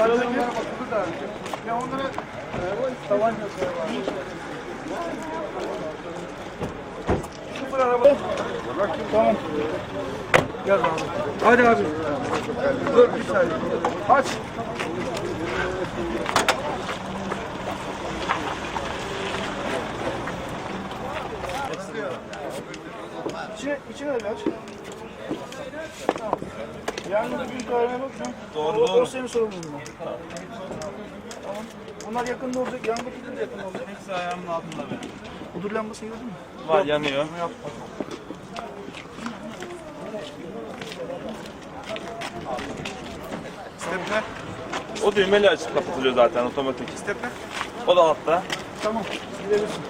Aralarına bakıldı da. Ya onlara tavan Sıfır araba. Tamam. Gel abi. Hadi abi. Dur bir saniye. Aç. İçine, içine de aç. Tamam. Yangın büyük daireye bak şu an. Doğru, o, doğru. O senin sorumluluğun. Tamam. Bunlar yakında olacak. Yangın tutunca da yakında olacak. Hepsi ayağımın altında benim. Hudur lambasını gördün mü? Var yanıyor. Stepne. O düğmeyle açıp kapatılıyor zaten otomatik. Stepne. O da altta. Tamam. Gidebilirsin.